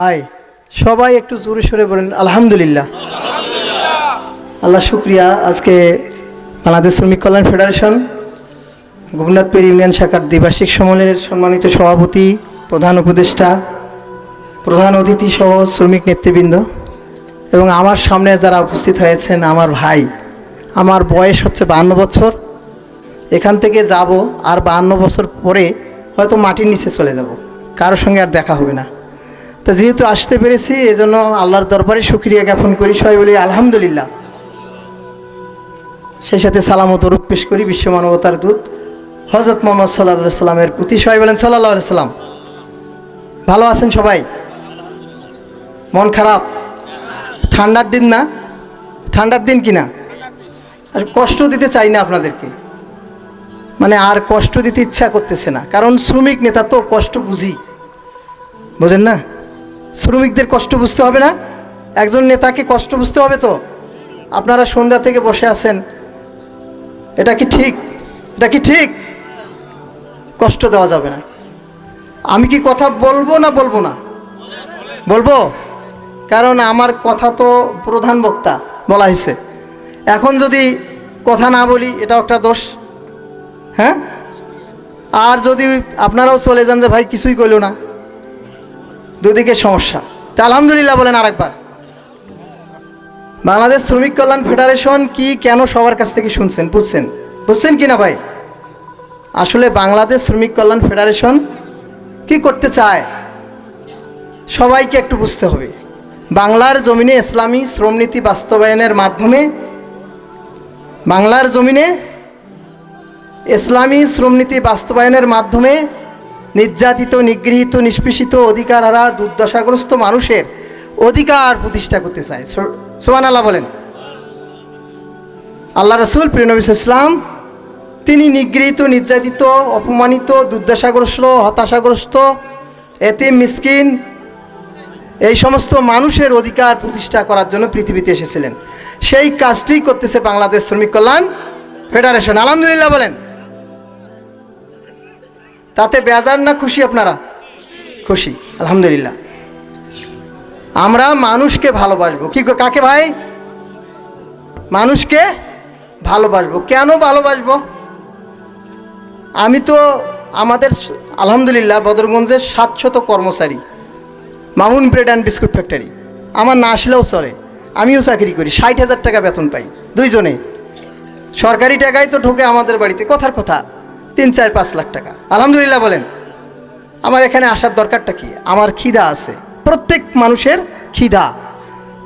High সবাই একটু জোরে সরে বলেন, আলহামদুলিল্লাহ। আল্লাহ শুক্রিয়া। আজকে বাংলাদেশ শ্রমিক কল্যাণ ফেডারেশন, গোপীনাথপুর ইউনিয়ন শাখার দ্বিবার্ষিক সম্মেলনের সম্মানিত সভাপতি, প্রধান উপদেষ্টা, প্রধান অতিথি সহ শ্রমিক নেতৃবৃন্দ এবং আমার সামনে যারা উপস্থিত হয়েছেন আমার ভাই, আমার বয়স হচ্ছে বাহান্ন বছর। এখান থেকে যাব আর বাহান্ন বছর পরে হয়তো মাটির নিচে চলে যাব। কারোর সঙ্গে আর দেখা হবে না। তা যেহেতু আসতে পেরেছি, এজন্য আল্লাহর দরবারে সুক্রিয়া জ্ঞাপন করি। সবাই বলি, আলহামদুলিল্লাহ। সেই সাথে সালাম ও দরুদ পেশ করি, বিশ্ব মানবতার দূত হজরত মোহাম্মদ সাল্লাহ সাল্লামের প্রতি। সবাই বলেন সাল্লাহ সাল্লাম। ভালো আছেন সবাই? মন খারাপ? ঠান্ডার দিন না? ঠান্ডার দিন কি না আর কষ্ট দিতে চাই না আপনাদেরকে। মানে আর কষ্ট দিতে ইচ্ছা করতেছে না। কারণ শ্রমিক নেতা তো, কষ্ট বুঝি। বোঝেন না? শ্রমিকদের কষ্ট বুঝতে হবে না? একজন নেতাকে কষ্ট বুঝতে হবে তো? আপনারা সন্ধ্যা থেকে বসে আছেন। এটা কি ঠিক? এটা কি ঠিক? কষ্ট দেওয়া যাবে না। আমি কি কথা বলব না বলব না? বলব? কারণ আমার কথা তো প্রধান বক্তা বলা হয়েছে। এখন যদি কথা না বলি, এটাও একটা দোষ। হ্যাঁ? আর যদি আপনারাও চলে যান যে, ভাই, কিছুই কইল না। দুদিকে সমস্যা। তা আলহামদুলিল্লাহ বলেন আরেকবার। বাংলাদেশ শ্রমিক কল্যাণ ফেডারেশন কি কেন সবার কাছ থেকে শুনছেন, বুঝছেন? বুঝছেন কি না ভাই? আসলে বাংলাদেশ শ্রমিক কল্যাণ ফেডারেশন কি করতে চায়, সবাইকে একটু বুঝতে হবে। বাংলার জমিনে ইসলামী শ্রমনীতি বাস্তবায়নের মাধ্যমে বাংলার জমিনে ইসলামী শ্রমনীতি বাস্তবায়নের মাধ্যমে নির্যাতিত, নিগৃহীত, নিষ্পেষিত অধিকার হারা দুর্দশাগ্রস্ত মানুষের অধিকার প্রতিষ্ঠা করতে চায়। সোমান আল্লাহ বলেন। আল্লাহ রসুল প্রিয়নবী ইসলাম তিনি নিগৃহীত, নির্যাতিত, অপমানিত, দুর্দশাগ্রস্ত, হতাশাগ্রস্ত এতে মিসকিন, এই সমস্ত মানুষের অধিকার প্রতিষ্ঠা করার জন্য পৃথিবীতে এসেছিলেন। সেই কাজটি করতেছে বাংলাদেশ শ্রমিক কল্যাণ ফেডারেশন। আলহামদুলিল্লাহ বলেন। তাতে বেজার না খুশি আপনারা? খুশি, আলহামদুলিল্লাহ। আমরা মানুষকে ভালোবাসবো। কি কাকে ভাই? মানুষকে ভালোবাসবো। কেন ভালোবাসবো? আমি তো আমাদের আলহামদুলিল্লাহ, বদরগঞ্জের সাতশত কর্মচারী। Mamun bread and biscuit factory. আমার না আসলেও চলে। আমিও চাকরি করি, ষাট হাজার টাকা বেতন পাই। দুইজনে। সরকারি টাকায় তো ঢোকে আমাদের বাড়িতে। কথার কথা। তিন, চার, পাঁচ লাখ টাকা। আলহামদুলিল্লাহ বলেন। আমার এখানে আসার দরকারটা কি? আমার খিদা আছে। প্রত্যেক মানুষের খিদা।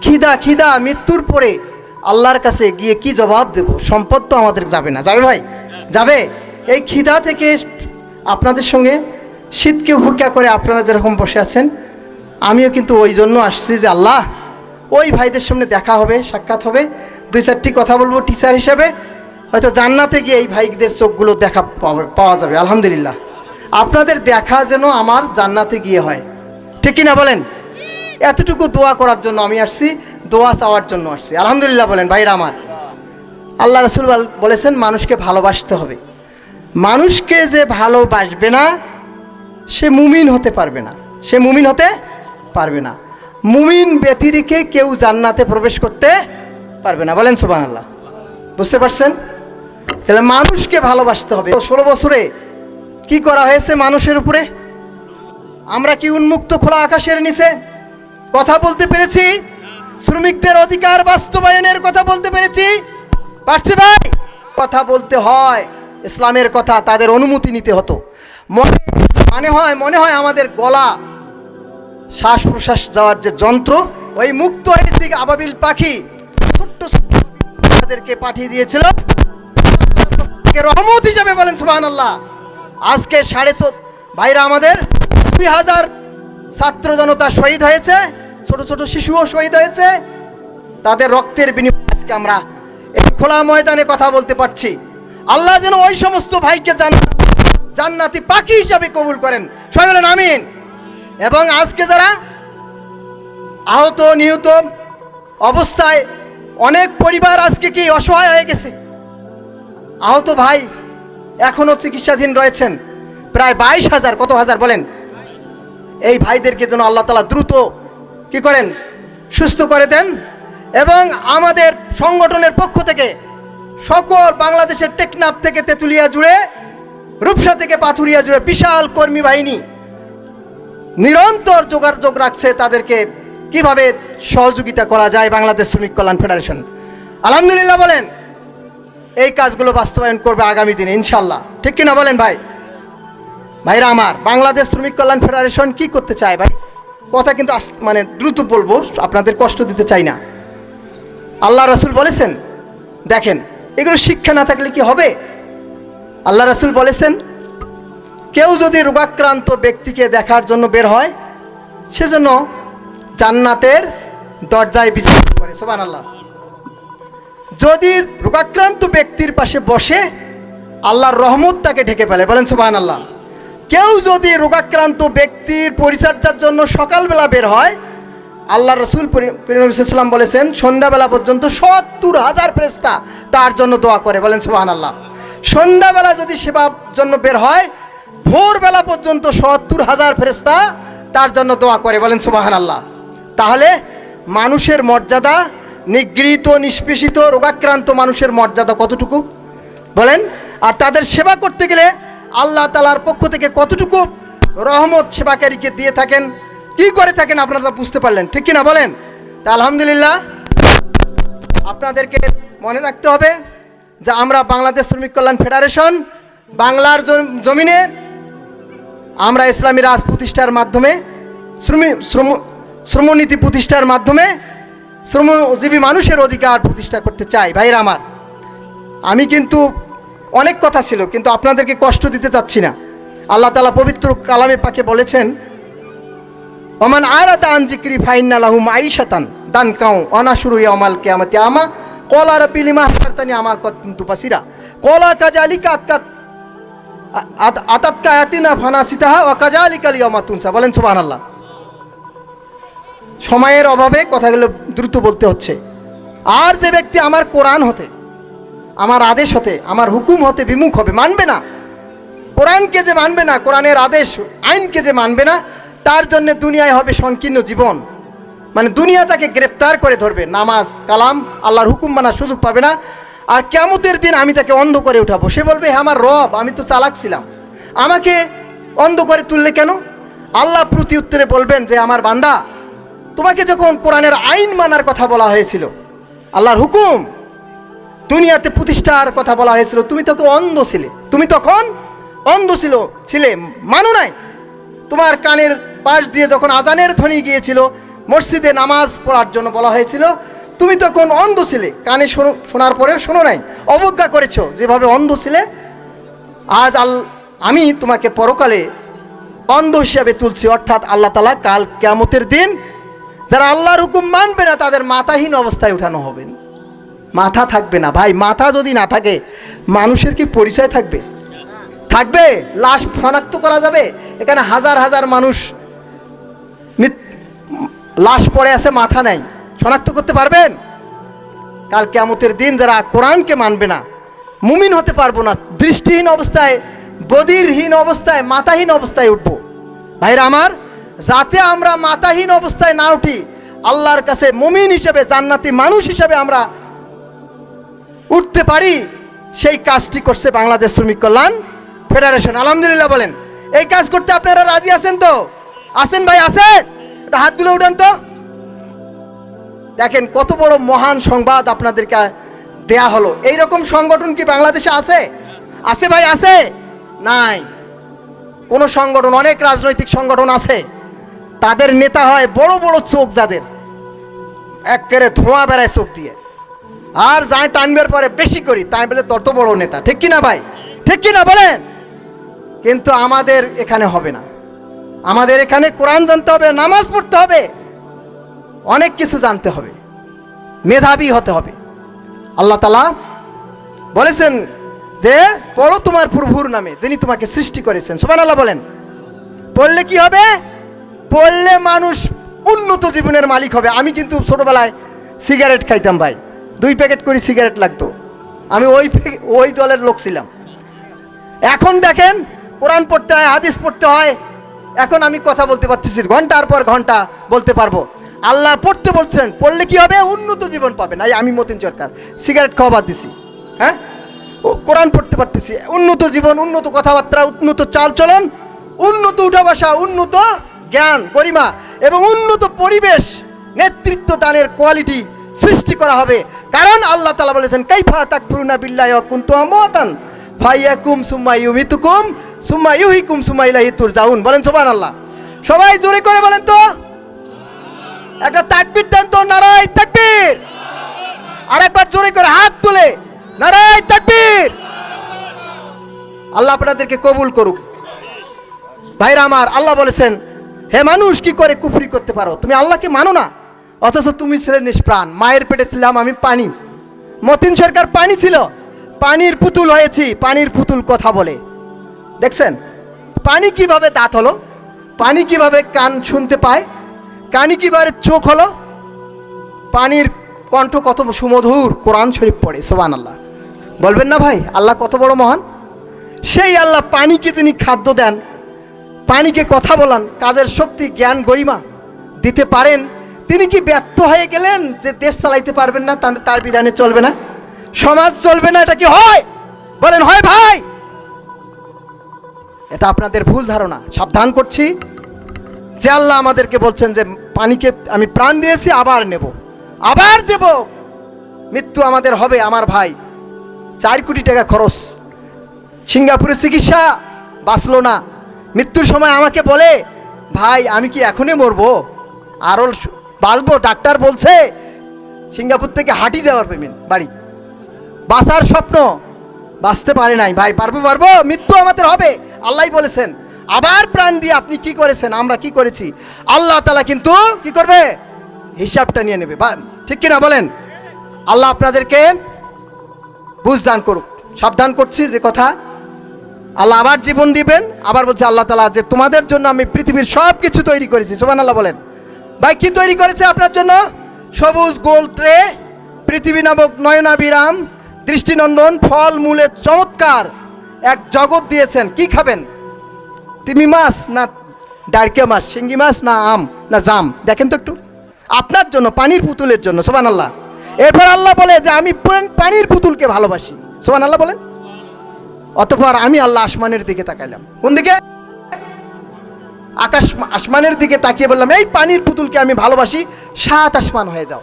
খিদা খিদা, মৃত্যুর পরে আল্লাহর কাছে গিয়ে কি জবাব দেব? সম্পদ তো আমাদের যাবে না। যাবে ভাই? যাবে? এই খিদা থেকে আপনাদের সঙ্গে শীতকে উপেক্ষা করে আপনারা যেরকম বসে আছেন, আমিও কিন্তু ওই জন্য আসছি যে আল্লাহ, ওই ভাইদের সামনে দেখা হবে, সাক্ষাৎ হবে। দুই, চারটি কথা বলব টিচার হিসেবে। হয়তো জান্নাতে গিয়ে এই ভাইদের চোখগুলো দেখা পাওয়া যাবে, আলহামদুলিল্লাহ। আপনাদের দেখা যেন আমার জান্নাতে গিয়ে হয়। ঠিক কিনা বলেন? এতটুকু দোয়া করার জন্য আমি আসছি, দোয়া চাওয়ার জন্য আসছি। আলহামদুলিল্লাহ বলেন, ভাইরা আমার। আল্লাহ রসুল বলেছেন, মানুষকে ভালোবাসতে হবে। মানুষকে যে ভালোবাসবে না, সে মুমিন হতে পারবে না। সে মুমিন হতে পারবে না। মুমিন ব্যতিরিকে কেউ জান্নাতে প্রবেশ করতে পারবে না। বলেন সোবান আল্লাহ বুঝতে পারছেন? তাহলে মানুষকে ভালোবাসতে হবে। ষোলো বছরে কি করা হয়েছে মানুষের উপরে? আমরা কি উন্মুক্ত খোলা আকাশের নিচে কথা বলতে পেরেছি? শ্রমিকদের অধিকার বাস্তবায়নের কথা বলতে পেরেছি? পারছি ভাই? কথা বলতে হয়, ইসলামের কথা তাদের অনুমতি নিতে হতো। মনে মানে হয়, মনে হয় আমাদের গলা শ্বাস প্রশ্বাস যাওয়ার যে যন্ত্র, ওই মুক্ত হয়েছে আবাবিল পাখি ছোট্ট ছোট্ট তাদেরকে পাঠিয়ে দিয়েছিল। কে রহমত হিসাবে বলেন সুবাহান আল্লাহ আজকে সাড়ে ভাইরা আমাদের দুই হাজার ছাত্র জনতা শহীদ হয়েছে, ছোট ছোট শিশুও শহীদ হয়েছে। তাদের রক্তের বিনিময়ে আজকে আমরা এই খোলা ময়দানে কথা বলতে পারছি। আল্লাহ যেন ওই সমস্ত ভাইকে জান জান্নাতি পাখি হিসাবে কবুল করেন। সবাই বলেন, আমিন। এবং আজকে যারা আহত, নিহত অবস্থায় অনেক পরিবার আজকে কি অসহায় হয়ে গেছে? আহত ভাই এখনও চিকিৎসাধীন রয়েছেন। প্রায় বাইশ হাজার, কত হাজার বলেন? এই ভাইদেরকে যেন আল্লাহ তালা দ্রুত কি করেন, সুস্থ করে দেন এবং আমাদের সংগঠনের পক্ষ থেকে সকল বাংলাদেশের টেকনাফ থেকে তেঁতুলিয়া জুড়ে, রূপসা থেকে পাথুরিয়া জুড়ে বিশাল কর্মী বাহিনী নিরন্তর যোগাযোগ রাখছে তাদেরকে। কীভাবে সহযোগিতা করা যায় বাংলাদেশ শ্রমিক কল্যাণ ফেডারেশন? আলহামদুলিল্লাহ বলেন এই কাজগুলো বাস্তবায়ন করবে আগামী দিনে ইনশাল্লাহ ঠিক কিনা বলেন ভাই? ভাইরা আমার, বাংলাদেশ শ্রমিক কল্যাণ ফেডারেশন কি করতে চায় ভাই? কথা কিন্তু মানে দ্রুত বলব, আপনাদের কষ্ট দিতে চাই না। আল্লাহ রসুল বলেছেন, দেখেন, এগুলো শিক্ষা না থাকলে কি হবে? আল্লাহ রসুল বলেছেন, কেউ যদি রোগাক্রান্ত ব্যক্তিকে দেখার জন্য বের হয়, সেজন্য জান্নাতের দরজায় বিশ্রাম করে সোবান আল্লাহ যদি রোগাক্রান্ত ব্যক্তির পাশে বসে, আল্লাহর রহমত তাকে ঢেকে ফেলে। বলেন সোবান আল্লাহ কেউ যদি রোগাক্রান্ত ব্যক্তির পরিচর্যার জন্য সকালবেলা বের হয় আল্লাহ রসুল ইসলাম বলেছেন, সন্ধ্যাবেলা পর্যন্ত সত্তর হাজার ফেরেস্তা তার জন্য দোয়া করে। বলেন সোহান আল্লাহ সন্ধ্যাবেলা যদি সেবার জন্য বের হয়, ভোরবেলা পর্যন্ত সত্তর হাজার ফেরেস্তা তার জন্য দোয়া করে। বলেন সোবাহান আল্লাহ তাহলে মানুষের মর্যাদা নিগৃহীত, নিষ্পেষিত, রোগাক্রান্ত মানুষের মর্যাদা কতটুকু? বলেন, আর তাদের সেবা করতে গেলে আল্লাহ তালার পক্ষ থেকে কতটুকু রহমত সেবাকারীকে দিয়ে থাকেন, কি করে থাকেন আপনারা বুঝতে পারলেন, ঠিক কিনা বলেন? তা আলহামদুলিল্লাহ, আপনাদেরকে মনে রাখতে হবে যে আমরা বাংলাদেশ শ্রমিক কল্যাণ ফেডারেশন, বাংলার জমিনে আমরা ইসলামী রাজ প্রতিষ্ঠার মাধ্যমে শ্রমিক শ্রম, শ্রমনীতি প্রতিষ্ঠার মাধ্যমে শ্রমজীবী মানুষের অধিকার প্রতিষ্ঠা করতে চাই ভাইরা আমার। আমি কিন্তু অনেক কথা ছিল, কিন্তু আপনাদেরকে কষ্ট দিতে চাচ্ছি না। আল্লাহ তালা পবিত্র কালামে পাকে বলেছেন অমান আন জিক্রি ফাইন্না লাহুম আইশাতান দান কাউ অনাশুরু ইয়ামাল কিয়ামাতি আমা। কলা রাব্বিল মা হারতানি আমা কুনতু বাসিরা। কলা কাজালিকা আতকাত আত- আতাতকা আয়াতিনা ফানাসিতাহা ওয়া কাজালিকাল ইয়ামা তুনসা। বলেন সুবহানাল্লাহ। সময়ের অভাবে কথাগুলো দ্রুত বলতে হচ্ছে। আর যে ব্যক্তি আমার কোরআন হতে, আমার আদেশ হতে, আমার হুকুম হতে বিমুখ হবে, মানবে না। কোরআনকে যে মানবে না, কোরআনের আদেশ, আইনকে যে মানবে না, তার জন্য দুনিয়ায় হবে সংকীর্ণ জীবন। মানে দুনিয়া তাকে গ্রেপ্তার করে ধরবে, নামাজ, কালাম, আল্লাহর হুকুম মানার সুযোগ পাবে না। আর কেমতের দিন আমি তাকে অন্ধ করে উঠাবো। সে বলবে, "হে আমার রব, আমি তো চালাক ছিলাম। আমাকে অন্ধ করে তুললে কেন? আল্লাহ প্রতি উত্তরে বলবেন যে, আমার বান্দা তোমাকে যখন কোরআনের আইন মানার কথা বলা হয়েছিল, আল্লাহর হুকুম, দুনিয়াতে প্রতিষ্ঠার কথা বলা হয়েছিল, তুমি তখন অন্ধ ছিলে। তুমি তখন অন্ধ ছিল, ছিলে, মানো নাই। তোমার কানের পাশ দিয়ে যখন আজানের ধ্বনি গিয়েছিল, মসজিদে নামাজ পড়ার জন্য বলা হয়েছিল, তুমি তখন অন্ধ ছিলে। কানে শোনো- শোনার পরেও শোনো নাই, অবজ্ঞা করেছ, যেভাবে অন্ধ ছিলে, আজ আল, আমি তোমাকে পরকালে অন্ধ হিসাবে তুলছি, অর্থাৎ আল্লাহ তালা কাল কেয়ামতের দিন যারা আল্লাহর হুকুম মানবে না, তাদের মাথাহীন অবস্থায় উঠানো হবে মাথা থাকবে না। ভাই, মাথা যদি না থাকে, মানুষের কি পরিচয় থাকবে? থাকবে? লাশ শনাক্ত করা যাবে? এখানে হাজার হাজার মানুষ লাশ পড়ে আছে, মাথা নাই। শনাক্ত করতে পারবেন? কাল কেমতের দিন যারা কোরআনকে মানবে না, মুমিন হতে পারব না, দৃষ্টিহীন অবস্থায়, বদিরহীন অবস্থায়, মাথাহীন অবস্থায় উঠব। ভাইরা আমার যাতে আমরা মাতাহীন অবস্থায় না উঠি, আল্লাহর কাছে মুমিন হিসেবে, জান্নাতি মানুষ হিসেবে আমরা উঠতে পারি, সেই কাজটি করছে বাংলাদেশ শ্রমিক কল্যাণ ফেডারেশন। আলহামদুলিল্লাহ বলেন, এই কাজ করতে আপনারা রাজি আছেন তো? আছেন ভাই, আছেন? একটা হাত তুলে উঠান তো। দেখেন কত বড় মহান সংবাদ আপনাদেরকে দেয়া হলো। এই রকম সংগঠন কি বাংলাদেশে আছে? আছে ভাই, আছে। নাই। কোন সংগঠন, অনেক রাজনৈতিক সংগঠন আছে। তাদের নেতা হয় বড় বড় চোখ যাদের। একেবারে ধোঁয়া বেড়ায় চোখ দিয়ে। আর যাই টানবার পরে বেশি করি, তাই বলে তত বড় নেতা। ঠিক কি না ভাই? ঠিক কি না বলেন? কিন্তু আমাদের এখানে হবে না। আমাদের এখানে কোরআন জানতে হবে, নামাজ পড়তে হবে, অনেক কিছু জানতে হবে। মেধাবী হতে হবে। আল্লাহ তালা বলেছেন যে, পড়ো তোমার প্রভুর নামে যিনি তোমাকে সৃষ্টি করেছেন। সুবান আল্লাহ বলেন। পড়লে কি হবে? পড়লে মানুষ উন্নত জীবনের মালিক হবে। আমি কিন্তু ছোটোবেলায় সিগারেট খাইতাম ভাই। দুই প্যাকেট করে সিগারেট লাগতো। আমি ওই ওই দলের লোক ছিলাম। এখন দেখেন, কোরআন পড়তে হয়, হাদিস পড়তে হয়। এখন আমি কথা বলতে পারতেছি, ঘণ্টার পর ঘণ্টা বলতে পারব। আল্লাহ পড়তে বলছেন, পড়লে কি হবে? উন্নত জীবন পাবেন এই আমি মতিন সরকার। সিগারেট খাওয়া বাদ দিছি। হ্যাঁ? ও, কোরআন পড়তে পারতেছি। উন্নত জীবন, উন্নত কথাবার্তা, উন্নত চালচলন উন্নত উঠা বসা, উন্নত জ্ঞান, গরিমা এবং উন্নত পরিবেশ নেতৃত্ব দানের কোয়ালিটি সৃষ্টি করা হবে। কারণ আল্লাহ তালা বলেছেন, কাইফা তাকফুরুনা বিল্লাহি ওয়া কুনতুম আমওয়াতান ফাইয়াকুম সুম্মা ইউমিতুকুম সুম্মা ইউহিকুম সুম্মা তুরজাউন। বলেন, সুবহানাল্লাহ। সবাই জোরে করে বলেন তো। একটা তাকবীর দেন তো, নারায় তাকবীর। আর একবার জোরে করে হাত তুলে, নারায় তাকবীর। আল্লাহ আপনাদেরকে কবুল করুক। ভাইরা আমার, আল্লাহ বলেছেন হে মানুষ, কি করে কুফরি করতে পারো? তুমি আল্লাহকে মানো না? অথচ তুমি ছিলে নিষ্প্রাণ। মায়ের পেটে ছিলাম আমি পানি। মতিন সরকার পানি ছিল। পানির পুতুল হয়েছি, পানির পুতুল কথা বলে। দেখছেন? পানি কীভাবে দাঁত হলো? পানি কীভাবে কান শুনতে পায়? কানি কীভাবে চোখ হলো? পানির কণ্ঠ কত সুমধুর। কোরআন শরীফ পড়ে সোবান আল্লাহ বলবেন না ভাই, আল্লাহ কত বড় মহান? সেই আল্লাহ পানিকে তিনি খাদ্য দেন পানিকে কথা বলান, কাজের শক্তি, জ্ঞান, গরিমা দিতে পারেন। তিনি কি ব্যর্থ হয়ে গেলেন যে দেশ চালাইতে পারবেন না? তার বিধানে চলবে না। সমাজ চলবে না, এটা কি হয়? বলেন, হয় ভাই। এটা আপনাদের ভুল ধারণা, সাবধান করছি। যে আল্লাহ আমাদেরকে বলছেন যে, পানিকে আমি প্রাণ দিয়েছি, আবার নেব। আবার দেব। মৃত্যু আমাদের হবে, আমার ভাই। চার কোটি টাকা খরচ। সিঙ্গাপুরে চিকিৎসা বাঁচলো না। মৃত্যুর সময় আমাকে বলে, ভাই, আমি কি এখনই মরবো? আরও বাঁচবো, ডাক্তার বলছে, সিঙ্গাপুর থেকে হাঁটি যাওয়ার পেমেন্ট, বাড়ি। বাঁচার স্বপ্ন বাঁচতে পারে নাই। ভাই, পারব পারব, মৃত্যু আমাদের হবে। আল্লাহ বলেছেন। আবার প্রাণ দিয়ে আপনি কি করেছেন? আমরা কি করেছি? আল্লাহ তালা কিন্তু কি করবে? হিসাবটা নিয়ে নেবে। ঠিক কিনা বলেন? আল্লাহ আপনাদেরকে বুঝদান করুক। সাবধান করছি যে কথা। আল্লাহ আবার জীবন দিবেন, আবার বলছে আল্লাহ তালা যে তোমাদের জন্য আমি পৃথিবীর সব কিছু তৈরি করেছি। সোমান আল্লাহ বলেন। ভাই, কি তৈরি করেছে আপনার জন্য? সবুজ গোল ট্রে, পৃথিবী নামক নয়নাবিরাম দৃষ্টিনন্দন, ফল মূলের চমৎকার এক জগৎ দিয়েছেন। কি খাবেন? তিমি মাছ না ডারকে মাছ, শিঙ্গি মাছ না আম না জাম? দেখেন তো একটু। আপনার জন্য, পানির পুতুলের জন্য সোমান আল্লাহ এরপর আল্লাহ বলে যে আমি পানির পুতুলকে ভালোবাসি। সোমান আল্লাহ বলেন। অতপর আমি আল্লাহ আসমানের দিকে তাকাইলাম। কোন দিকে? আকাশ আসমানের দিকে তাকিয়ে বললাম, এই পানির পুতুলকে আমি ভালোবাসি, সাত আসমান হয়ে যাও।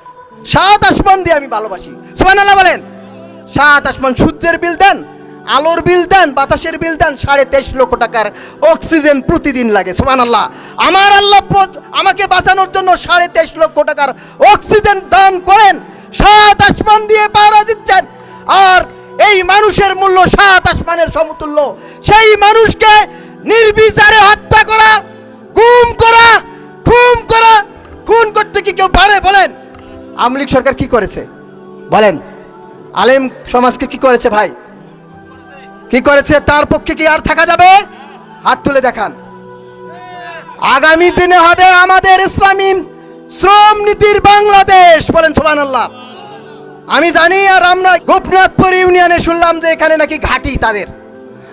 সাত আসমান দিয়ে আমি ভালোবাসি। সোমান আল্লাহ বলেন। সাত আসমান, সূর্যের বিল দেন, আলোর বিল দেন, বাতাসের বিল দেন, সাড়ে তেইশ লক্ষ টাকার অক্সিজেন প্রতিদিন লাগে সোমান আল্লাহ আমার আল্লাহ আমাকে বাঁচানোর জন্য সাড়ে তেইশ লক্ষ টাকার অক্সিজেন দান করেন। সাত আসমান দিয়ে পাহারা দিচ্ছেন আর এই মানুষের মূল্য সাত আসমানের সমতুল্য। সেই মানুষকে নির্বিচারে হত্যা করা, গুম করা, খুন করা, খুন করতে কি কেউ পারে বলেন? আমলিক সরকার কি করেছে? বলেন। আলেম সমাজকে কি করেছে ভাই? কি করেছে? তার পক্ষে কি আর থাকা যাবে? হাত তুলে দেখান। আগামী দিনে হবে আমাদের ইসলামী শ্রম নীতির বাংলাদেশ, বলেন সোমান আল্লাহ আমি জানি আর আমরা গোপনাথপুর ইউনিয়নে শুনলাম যে এখানে নাকি ঘাটি তাদের।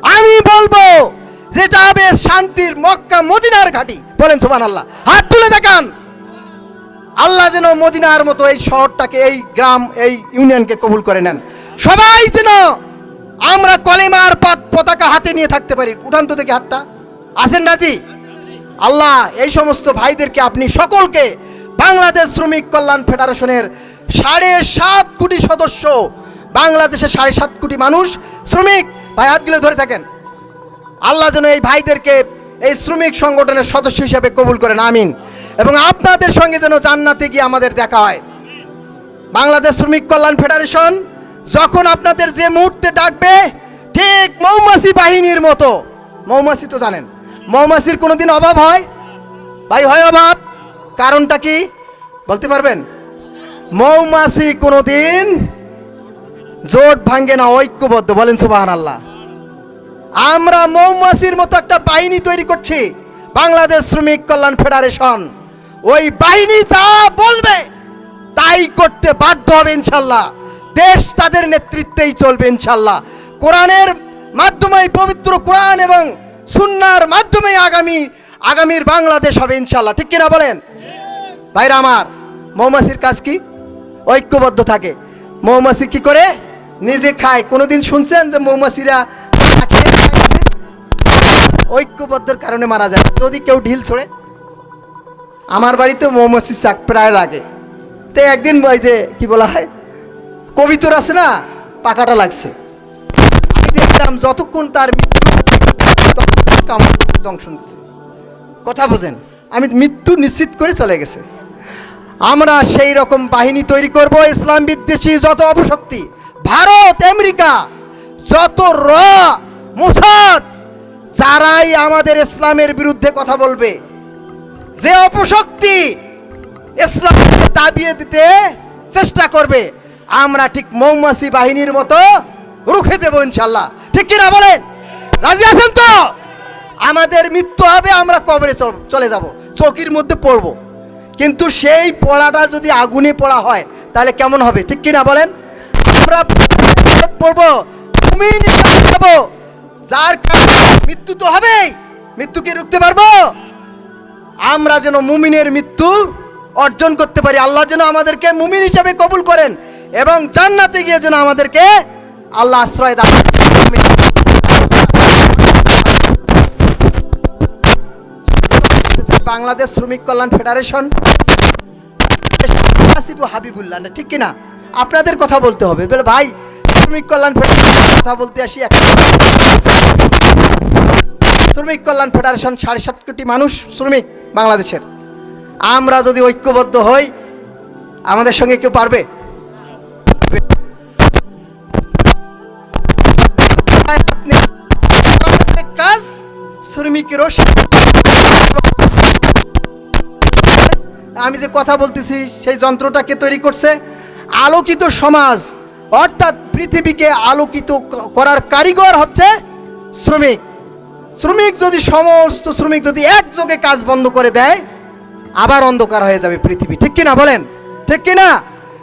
আমি বলব যেটা হবে শান্তির মক্কা মদিনার ঘাটি। বলেন সোমান আল্লাহ হাত তুলে দেখান। আল্লাহ যেন মদিনার মতো এই শহরটাকে, এই গ্রাম, এই ইউনিয়নকে কবুল করে নেন। সবাই যেন আমরা কলেমার পাত- পতাকা হাতে নিয়ে থাকতে পারি। উঠান তো দেখি হাতটা। আসেন রাজি? আল্লাহ, এই সমস্ত ভাইদেরকে আপনি সকলকে বাংলাদেশ শ্রমিক কল্যাণ ফেডারেশনের সাড়ে সাত কোটি সদস্য বাংলাদেশের সাড়ে সাত কোটি মানুষ শ্রমিক। ভাই, হাতগুলো ধরে থাকেন। আল্লাহ যেন এই ভাইদেরকে এই শ্রমিক সংগঠনের সদস্য হিসেবে কবুল করেন, আমিন। এবং আপনাদের সঙ্গে যেন জান্নাতে গিয়ে আমাদের দেখা হয়। বাংলাদেশ শ্রমিক কল্যাণ ফেডারেশন যখন আপনাদের যে মুহূর্তে ডাকবে, ঠিক মৌমাছি বাহিনীর মতো। মৌমাছি তো জানেন, মৌমাছির কোনোদিন অভাব হয়? ভাই, হয় অভাব? কারণটা কি? বলতে পারবেন? মৌমাছি কোনোদিন জোট ভাঙ্গে না, ঐক্যবদ্ধ। বলেন সুবাহান আল্লাহ আমরা মৌমাছির মতো একটা বাহিনী তৈরি করছি, বাংলাদেশ শ্রমিক কল্যাণ ফেডারেশন। ওই বাহিনী যা বলবে, তাই করতে বাধ্য হবে ইনশাল্লাহ। দেশ তাদের নেতৃত্বেই চলবে ইনশাল্লাহ। কোরআনের মাধ্যমে, পবিত্র কোরআন এবং সুন্নার মাধ্যমে আগামী, আগামীর বাংলাদেশ হবে ইনশাল্লাহ। ঠিক কিনা বলেন? ভাইরা আমার, মৌমাছির কাজ কি? ঐক্যবদ্ধ থাকে। মৌমাছি কি করে? নিজে খায়। কোনোদিন শুনছেন যে মৌমাছিরা? ঐক্যবদ্ধর কারণে মারা যায়। যদি কেউ ঢিল ছোড়ে? আমার বাড়িতে মৌমাছি চাক প্রায় লাগে। তো একদিন ওই যে কি বলা হয়? কবিতর আছে না? পাকাটা লাগছে। আমি দেখলাম যতক্ষণ তার মৃত্যু দংশন কথা বোঝেন। আমি মৃত্যু নিশ্চিত করে চলে গেছে। আমরা সেই রকম বাহিনী তৈরি করব, ইসলাম বিদ্বেষী যত অপশক্তি, ভারত, আমেরিকা, যত র, মুসাদ, যারাই আমাদের ইসলামের বিরুদ্ধে কথা বলবে, যে অপশক্তি ইসলামকে দাবিয়ে দিতে চেষ্টা করবে, আমরা ঠিক মৌমাছি বাহিনীর মতো রুখে দেবো ইনশাল্লাহ। ঠিক কিনা বলেন? রাজি আছেন তো? আমাদের মৃত্যু হবে, আমরা কবরে চল- চলে যাব, চকির মধ্যে পড়ব। কিন্তু সেই পড়াটা যদি আগুনে পড়া হয়, তাহলে কেমন হবে? ঠিক কিনা বলেন? আমরা পড়ব তুমি যার কারণে মৃত্যু তো হবেই। মৃত্যুকে রুখতে পারব? আমরা যেন মুমিনের মৃত্যু অর্জন করতে পারি। আল্লাহ যেন আমাদেরকে মুমিন হিসাবে কবুল করেন এবং জান্নাতে গিয়ে যেন আমাদেরকে আল্লাহ আশ্রয় দান বাংলাদেশ শ্রমিক কল্যাণ ফেডারেশন হাবিবুল্লাহ না, ঠিক কিনা? আপনাদের কথা বলতে হবে। বলে, ভাই, শ্রমিক কল্যাণ ফেডারেশন কথা বলতে আসি শ্রমিক কল্যাণ ফেডারেশন সাড়ে সাত কোটি মানুষ শ্রমিক বাংলাদেশের। আমরা যদি ঐক্যবদ্ধ হই, আমাদের সঙ্গে কেউ পারবে? কাজ শ্রমিকেরও আমি যে কথা বলতেছি, সেই যন্ত্রটাকে তৈরি করছে? আলোকিত সমাজ, অর্থাৎ পৃথিবীকে আলোকিত করার কারিগর হচ্ছে শ্রমিক। শ্রমিক যদি সমস্ত শ্রমিক যদি একযোগে কাজ বন্ধ করে দেয়, আবার অন্ধকার হয়ে যাবে পৃথিবী। ঠিক কিনা বলেন? ঠিক কিনা?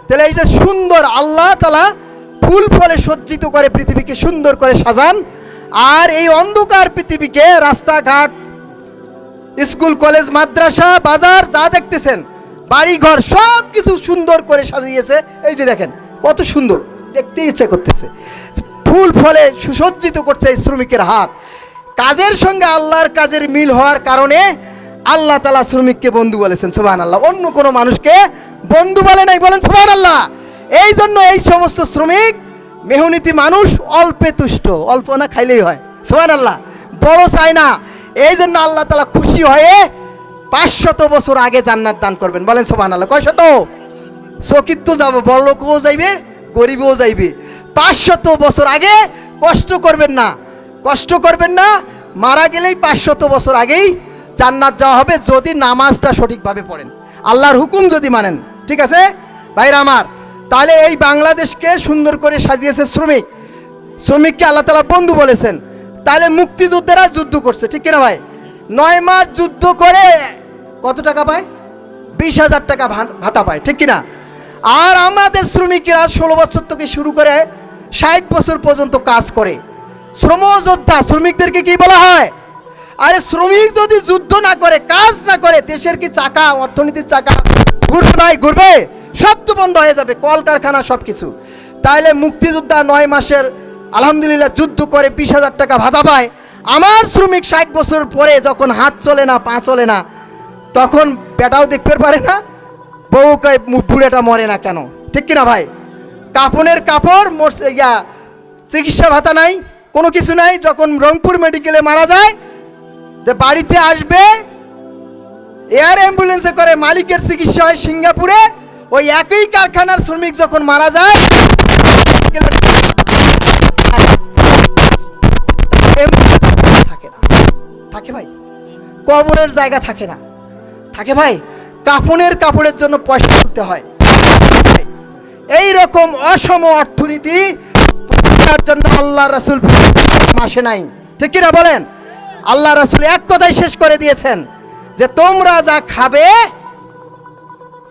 তাহলে এই যে সুন্দর আল্লাহ তালা ফুল ফলে সজ্জিত করে পৃথিবীকে সুন্দর করে সাজান, আর এই অন্ধকার পৃথিবীকে রাস্তাঘাট স্কুল, কলেজ, মাদ্রাসা, বাজার, যা দেখতেছেন বাড়ি ঘর সব কিছু সুন্দর করে সাজিয়েছে। এই যে দেখেন, কত সুন্দর দেখতে ইচ্ছে করতেছে। ফুল ফলে সুসজ্জিত করছে এই শ্রমিকের হাত। কাজের সঙ্গে আল্লাহর কাজের মিল হওয়ার কারণে আল্লাহ তালা শ্রমিককে বন্ধু বলেছেন সোহান আল্লাহ অন্য কোনো মানুষকে বন্ধু বলে নাই, বলেন সোহান আল্লাহ এই জন্য এই সমস্ত শ্রমিক, মেহনীতি মানুষ অল্পে তুষ্ট, অল্প না খাইলেই হয় সোহান আল্লাহ বড় চায় না এই জন্য আল্লাহ তালা খুশি হয়ে পাঁচশত বছর আগে জান্নাত দান করবেন। বলেন সোহান আল্লাহ কয় শত চকিত তো যাব বড় লোকও যাইবে, গরিবও যাইবে। পাঁচশত বছর আগে কষ্ট করবেন না। কষ্ট করবেন না, মারা গেলেই পাঁচশত বছর আগেই জান্নাত যাওয়া হবে যদি নামাজটা সঠিকভাবে পড়েন। আল্লাহর হুকুম যদি মানেন, ঠিক আছে? ভাইরা আমার, তাহলে এই বাংলাদেশকে সুন্দর করে সাজিয়েছে শ্রমিক। শ্রমিককে আল্লাহ তালা বন্ধু বলেছেন তাহলে মুক্তিযোদ্ধারা যুদ্ধ করছে, ঠিক কিনা ভাই? নয় মাস যুদ্ধ করে কত টাকা পায়? বিশ হাজার টাকা ভাতা পায়, ঠিক কিনা? আর আমাদের শ্রমিকেরা ষোলো বছর থেকে শুরু করে ষাট বছর পর্যন্ত কাজ করে। শ্রমযোদ্ধা শ্রমিকদেরকে কি বলা হয়? আরে শ্রমিক যদি যুদ্ধ না করে, কাজ না করে, দেশের কি চাকা, অর্থনীতির চাকা ঘুরবে ভাই, ঘুরবে? সব তো বন্ধ হয়ে যাবে, কলকারখানা সব কিছু তাহলে মুক্তিযোদ্ধা নয় মাসের আলহামদুলিল্লাহ যুদ্ধ করে বিশ হাজার টাকা ভাতা পায়। আমার শ্রমিক ষাট বছর পরে যখন হাত চলে না, পা চলে না, তখন বেটাও দেখতে পারে না, বউ কয় মরে না কেন? ঠিক কিনা ভাই? কাপনের কাপড় ইয়া, চিকিৎসা ভাতা নাই, কোনো কিছু নাই, যখন রংপুর মেডিকেলে মারা যায়, যে বাড়িতে আসবে, এয়ার অ্যাম্বুলেন্সে করে মালিকের চিকিৎসা হয় সিঙ্গাপুরে, ওই একই কারখানার শ্রমিক যখন মারা যায় থাকে না। থাকে ভাই। কবরের জায়গা থাকে না। থাকে ভাই, কাফনের কাপড়ের জন্য পয়সা তুলতে হয়। এই রকম অসম অর্থনীতি জন্য আল্লাহ রাসুল মাসে নাই। ঠিক কিনা বলেন? আল্লাহ রাসুল এক কথাই শেষ করে দিয়েছেন যে তোমরা যা খাবে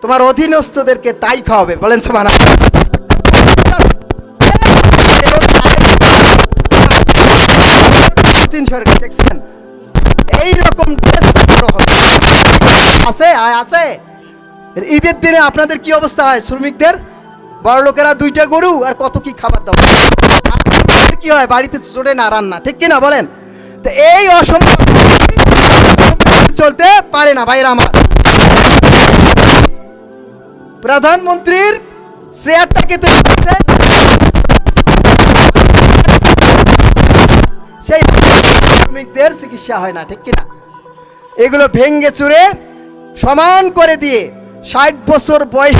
তোমার অধীনস্থদেরকে তাই খাওয়াবে। বলেন সমান সরকার দেখছেন এইরকম আছে আছে। ঈদের দিনে আপনাদের কি অবস্থা হয় শ্রমিকদের? বড় লোকেরা দুইটা গরু আর কত কি খাবার দাবার। কি হয়, বাড়িতে চলে না, রান্না, ঠিক কি না বলেন? তো এই অসম্ভব চলতে পারে না ভাইরা আমার। প্রধানমন্ত্রীর চেয়ারটাকে তৈরি শ্রমিকদের চিকিৎসা হয় না, ঠিক কিনা? এগুলো ভেঙ্গে চুরে সমান করে দিয়ে ষাট বছর বয়স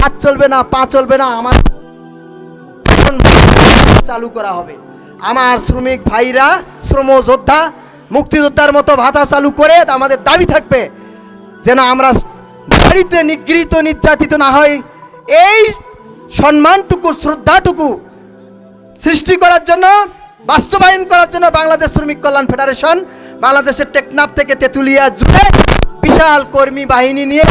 হাত চলবে না, পা চলবে না, আমার চালু করা হবে। আমার শ্রমিক ভাইরা শ্রম যোদ্ধা মুক্তিযোদ্ধার মতো ভাতা চালু করে আমাদের দাবি থাকবে যেন আমরা বাড়িতে নিগৃহীত, নির্যাতিত না হয় এই সম্মানটুকু, শ্রদ্ধাটুকু সৃষ্টি করার জন্য বাস্তবায়ন করার জন্য বাংলাদেশ শ্রমিক কল্যাণ ফেডারেশন বাংলাদেশের টেকনাফ থেকে তেঁতুলিয়া জুড়ে বিশাল কর্মী বাহিনী নিয়ে